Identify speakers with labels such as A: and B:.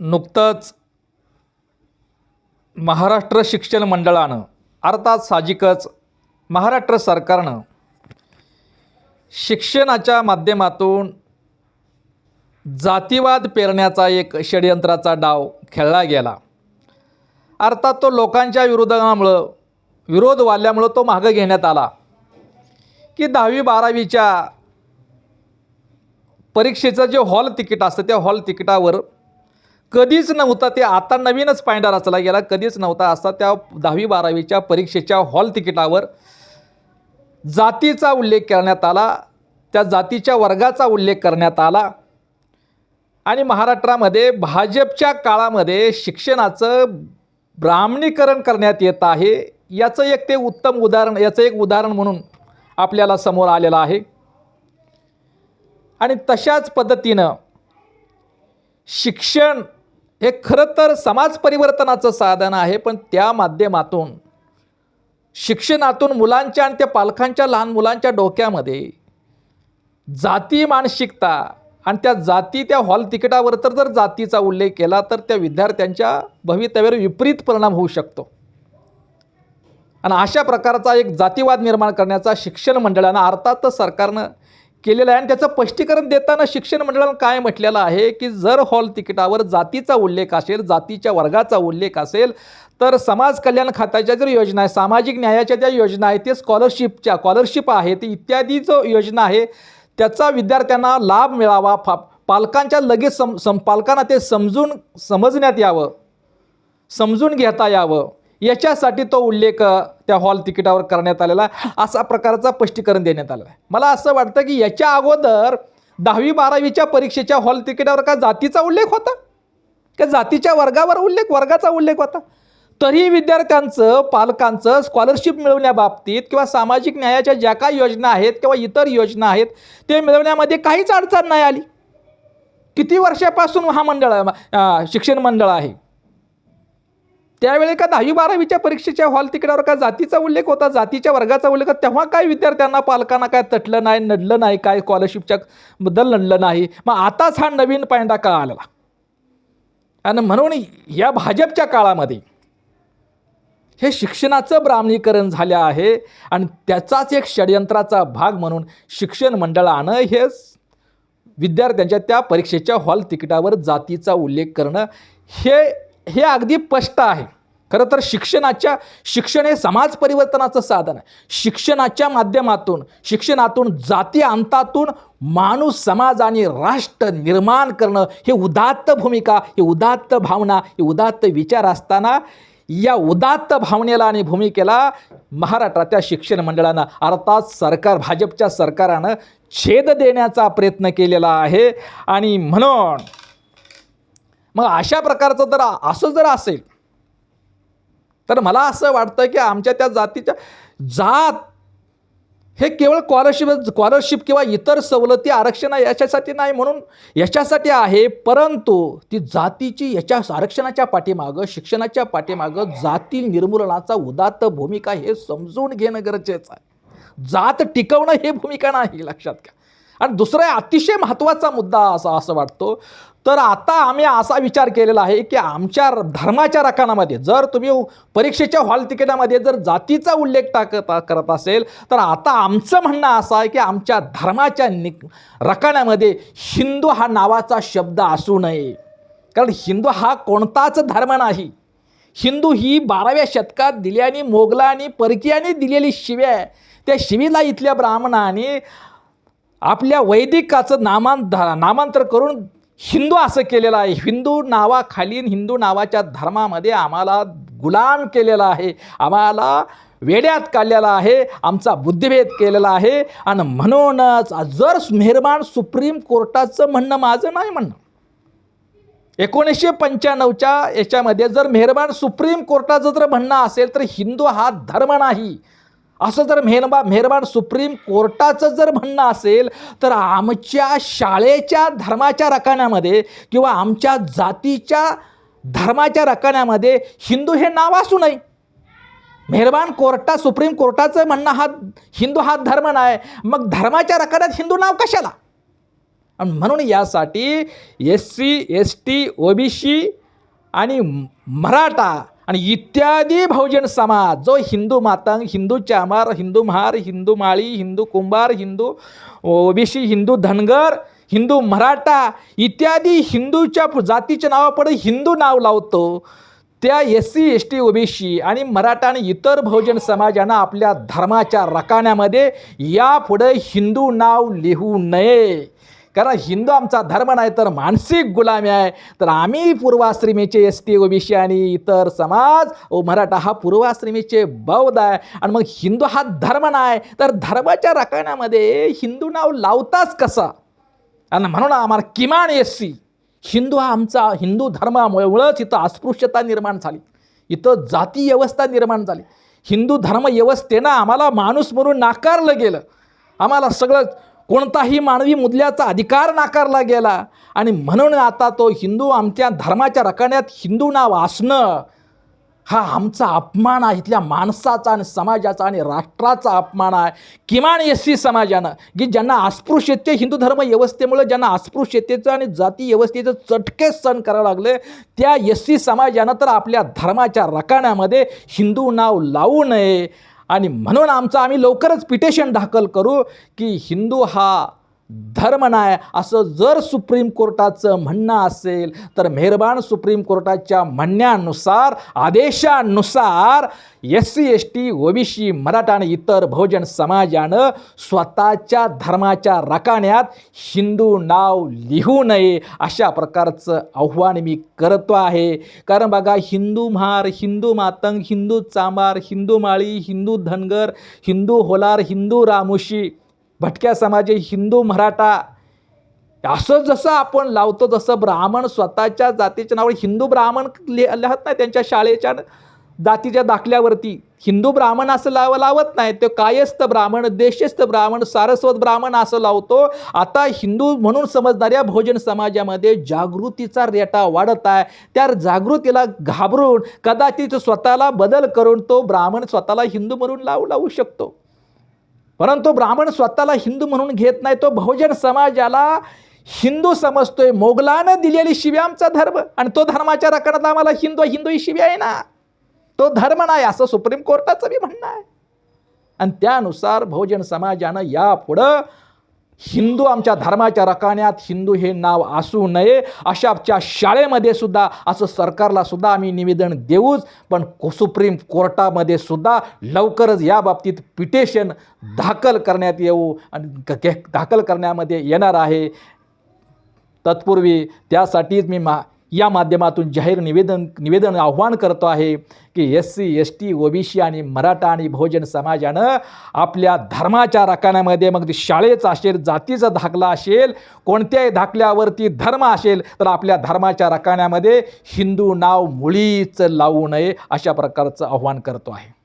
A: नुकतंच महाराष्ट्र शिक्षण मंडळानं अर्थात साहजिकच महाराष्ट्र सरकारनं शिक्षणाच्या माध्यमातून जातीवाद पेरण्याचा एक षडयंत्राचा डाव खेळला गेला. अर्थात तो लोकांच्या विरोधामुळं विरोध वाढल्यामुळं तो मागं घेण्यात आला. की दहावी बारावीच्या परीक्षेचं जे हॉल तिकीट असतं त्या हॉल तिकिटावर कधीच नव्हता ते आता नवीनच पायंडा रचला गेला. कधीच नव्हता असा त्या दहावी बारावीच्या परीक्षेच्या हॉल तिकिटावर जातीचा उल्लेख करण्यात आला. त्या जातीच्या वर्गाचा उल्लेख करण्यात आला. आणि महाराष्ट्रामध्ये भाजपच्या काळामध्ये शिक्षणाचं ब्राह्मणीकरण करण्यात येत आहे. याचं एक ते उत्तम उदाहरण याचं एक उदाहरण म्हणून आपल्याला समोर आलेलं आहे. आणि तशाच पद्धतीनं शिक्षण हे खरं तर समाज परिवर्तनाचं साधन आहे पण त्या माध्यमातून शिक्षणातून मुलांच्या आणि त्या पालकांच्या लहान मुलांच्या डोक्यामध्ये जाती मानसिकता आणि त्या जाती त्या हॉल तिकिटावर तर जर जातीचा उल्लेख केला तर त्या विद्यार्थ्यांच्या भवितव्यावर विपरीत परिणाम होऊ शकतो. आणि अशा प्रकारचा एक जातीवाद निर्माण करण्याचा शिक्षण मंडळानं अर्थातच सरकारनं केलेलं आहे. आणि त्याचं स्पष्टीकरण देताना शिक्षण मंडळानं काय म्हटलेलं आहे की जर हॉल तिकिटावर जातीचा उल्लेख असेल जातीच्या वर्गाचा उल्लेख असेल तर समाज कल्याण खात्याच्या जर योजना आहे सामाजिक न्यायाच्या ज्या योजना आहेत ते स्कॉलरशिपच्या स्कॉलरशिप आहेत इत्यादी जो योजना आहे. त्याचा विद्यार्थ्यांना लाभ मिळावा फा पालकांच्या लगेच सम सम पालकांना ते समजून समजण्यात यावं समजून घेता यावं. याच्यासाठी तो उल्लेख त्या हॉल तिकिटावर करण्यात आलेला आहे. असा प्रकारचा स्पष्टीकरण देण्यात आलं आहे. मला असं वाटतं की याच्या अगोदर दहावी बारावीच्या परीक्षेच्या हॉल तिकिटावर का जातीचा उल्लेख होता? का जातीच्या वर्गावर उल्लेख वर्गाचा उल्लेख होता? तरीही विद्यार्थ्यांचं पालकांचं स्कॉलरशिप मिळवण्याबाबतीत किंवा सामाजिक न्यायाच्या ज्या काही योजना आहेत किंवा इतर योजना आहेत ते मिळवण्यामध्ये काहीच अडचण नाही आली. किती वर्षापासून हा मंडळ आहे, शिक्षण मंडळ आहे? त्यावेळी का दहावी बारावीच्या परीक्षेच्या हॉल तिकिटावर का जातीचा उल्लेख होता? जातीच्या वर्गाचा उल्लेख होता. तेव्हा काय विद्यार्थ्यांना पालकांना काय तटलं नाही नडलं नाही काय स्कॉलरशिपच्या बद्दल नडलं नाही? मग आताच हा नवीन पायंडा का आला आणि म्हणून या भाजपच्या काळामध्ये हे शिक्षणाचं ब्राह्मणीकरण झालं आहे आणि त्याचाच एक षडयंत्राचा भाग म्हणून शिक्षण मंडळानं हे विद्यार्थ्यांच्या त्या परीक्षेच्या हॉल तिकिटावर जातीचा उल्लेख करणं हे हे अगदी स्पष्ट आहे. खरं तर शिक्षणाच्या शिक्षण हे समाज परिवर्तनाचं साधन आहे. शिक्षणाच्या माध्यमातून शिक्षणातून जाती अंतातून माणूस समाज आणि राष्ट्र निर्माण करणं हे उदात्त भूमिका हे उदात्त भावना हे उदात्त विचार असताना या उदात्त भावनेला आणि भूमिकेला महाराष्ट्राच्या शिक्षण मंडळानं अर्थात सरकार भाजपच्या सरकारानं छेद देण्याचा प्रयत्न केलेला आहे. आणि म्हणून मग अशा प्रकारचं जर असं जर असेल तर मला असं वाटतं की आमच्या त्या जातीच्या जात हे केवळ स्कॉलरशिप स्कॉलरशिप किंवा इतर सवलती आरक्षण याच्यासाठी नाही म्हणून याच्यासाठी आहे परंतु ती जातीची याच्या आरक्षणाच्या पाठीमागं शिक्षणाच्या पाठीमागं जाती निर्मूलनाचा उदात्त भूमिका हे समजून घेणं गरजेचं आहे. जात टिकवणं हे भूमिका नाही लक्षात घ्या. आणि दुसरा अतिशय महत्त्वाचा मुद्दा असा असं वाटतो. तर आता आम्ही असा विचार केलेला आहे की आमच्या धर्माच्या रकानामध्ये जर तुम्ही परीक्षेच्या हॉल तिकिटामध्ये जर जातीचा उल्लेख टाकत करत असेल तर आता आमचं म्हणणं असं आहे की आमच्या धर्माच्या नि रकान्यामध्ये हिंदू हा नावाचा शब्द असू नये. कारण हिंदू हा कोणताच धर्म नाही. हिंदू ही बाराव्या शतकात दिल्याने मोगलांनी परकीयांनी दिलेली शिव्या आहे. त्या शिवीला इथल्या ब्राह्मणाने आपल्या वैदिकाचं नामांत नामांतर करून हिंदू असं केलेलं आहे. हिंदू नावाखाली हिंदू नावाच्या धर्मामध्ये आम्हाला गुलाम केलेला आहे. आम्हाला वेड्यात काढलेला आहे. आमचा बुद्धिभेद केलेला आहे. आणि म्हणूनच जर मेहरबान सुप्रीम कोर्टाचं म्हणणं माझं नाही म्हणणं एकोणीसशे पंच्याण्णवच्या याच्यामध्ये जर मेहरबान सुप्रीम कोर्टाचं जर म्हणणं असेल तर हिंदू हा धर्म नाही. असं जर मेहनबा मेहरबान सुप्रीम कोर्टाचं जर म्हणणं असेल तर आमच्या शाळेच्या धर्माच्या रकान्यामध्ये किंवा आमच्या जातीच्या धर्माच्या रकान्यामध्ये हिंदू हे नाव असू नये. मेहरबान कोर्टा सुप्रीम कोर्टाचं म्हणणं हा हिंदू हा धर्म नाही. मग धर्माच्या रकान्यात हिंदू नाव कशाला? आणि म्हणून यासाठी S C S T OBC आणि मराठा आणि इत्यादी बहुजन समाज जो हिंदू मातंग हिंदू चामार हिंदू महार हिंदू माळी हिंदू कुंभार हिंदू ओबीसी हिंदू धनगर हिंदू मराठा इत्यादी हिंदूच्या जातीच्या नावापुढे हिंदू नाव लावतो. त्या S C S T OBC आणि मराठा आणि इतर बहुजन समाजानं आपल्या धर्माच्या रकान्यामध्ये यापुढे हिंदू नाव लिहू नये. कारण हिंदू आमचा धर्म नाही तर मानसिक गुलामी आहे. तर आम्ही पूर्वाश्रमीचे एस टी ओबीसी आणि इतर समाज ओ मराठा हा पूर्वाश्रमीचे बौद्ध आहे. आणि मग हिंदू हा धर्म नाही तर धर्माच्या रकान्यामध्ये हिंदू नाव लावताच कसा? आणि म्हणून आम्हाला किमान एस सी हिंदू हा आमचा हिंदू धर्मामुळेच इथं अस्पृश्यता निर्माण झाली. इथं जाती व्यवस्था निर्माण झाली. हिंदू धर्म व्यवस्थेनं आम्हाला माणूस म्हणून नाकारलं गेलं. आम्हाला सगळं कोणताही मानवी मुदल्याचा अधिकार नाकारला गेला. आणि म्हणून आता तो हिंदू आमच्या धर्माच्या रकान्यात हिंदू नाव असणं हा आमचा अपमान आहे. इथल्या माणसाचा आणि समाजाचा आणि राष्ट्राचा अपमान आहे. किमान एस सी समाजानं की ज्यांना अस्पृश्यते हिंदू धर्म व्यवस्थेमुळे ज्यांना अस्पृश्यतेचं आणि जाती व्यवस्थेचं चटके सण करावं लागले त्या एस सी समाजानं तर आपल्या धर्माच्या रकाण्यामध्ये हिंदू नाव लावू नये. आणि म्हणून आमचं आम्ही लवकरच पिटिशन दाखल करू की हिंदू हा धर्म नाही असं जर सुप्रीम कोर्टाचं म्हणणं असेल तर मेहरबान सुप्रीम कोर्टाच्या म्हणण्यानुसार आदेशानुसार S C S T OBC Maratha आणि इतर बहुजन समाजानं स्वतःच्या धर्माच्या रकान्यात हिंदू नाव लिहू नये अशा प्रकारचं आव्हान मी करतो आहे. कारण बघा हिंदू महार हिंदू मातंग हिंदू चांबार हिंदू माळी हिंदू धनगर हिंदू होलार हिंदू रामुशी भटक्या समाजे हिंदू मराठा असं जसं आपण लावतो जसं ब्राह्मण स्वतःच्या जातीच्या नावावर हिंदू ब्राह्मण लिह लिहत नाही त्यांच्या शाळेच्या जातीच्या दाखल्यावरती. हिंदू ब्राह्मण असं लाव लावत नाही तो कायस्थ ब्राह्मण देशस्थ ब्राह्मण सारस्वत ब्राह्मण असं लावतो. आता हिंदू म्हणून समजणाऱ्या भोजन समाजामध्ये जागृतीचा रेटा वाढत आहे. त्या जागृतीला घाबरून कदाचित स्वतःला बदल करून तो ब्राह्मण स्वतःला हिंदू म्हणून लावू लावू शकतो. परंतु ब्राह्मण स्वतःला हिंदू म्हणून घेत नाही तो बहुजन समाजाला हिंदू समजतोय. मोगलानं दिलेली शिव्या आमचा धर्म आणि तो धर्माच्या रकणात आम्हाला हिंदू हिंदू ही शिव्या आहे ना? तो धर्म नाही असं सुप्रीम कोर्टाचं बी म्हणणं आहे. आणि त्यानुसार बहुजन समाजानं यापुढं हिंदू आमच्या धर्माच्या रकान्यात हिंदू हे नाव असू नये. अशाच्या शाळेमध्ये सुद्धा असं सरकारला सुद्धा आम्ही निवेदन देऊच पण को- सुप्रीम कोर्टामध्ये सुद्धा लवकरच या बाबतीत पिटिशन दाखल करण्यात येऊ आणि के- दाखल करण्यामध्ये येणार आहे. तत्पूर्वी त्यासाठीच मी मा या माध्यमातून जाहीर निवेदन निवेदन आव्हान करतो आहे की S C S T OBC आणि मराठा आणि बहुजन समाजानं आपल्या धर्माच्या रकान्यामध्ये मग ते शाळेचा असेल जातीचा धाकला असेल कोणत्याही धाकल्यावरती धर्म असेल तर आपल्या धर्माच्या रकान्यामध्ये हिंदू नाव मुळीच लावू नये अशा प्रकारचं आव्हान करतो आहे.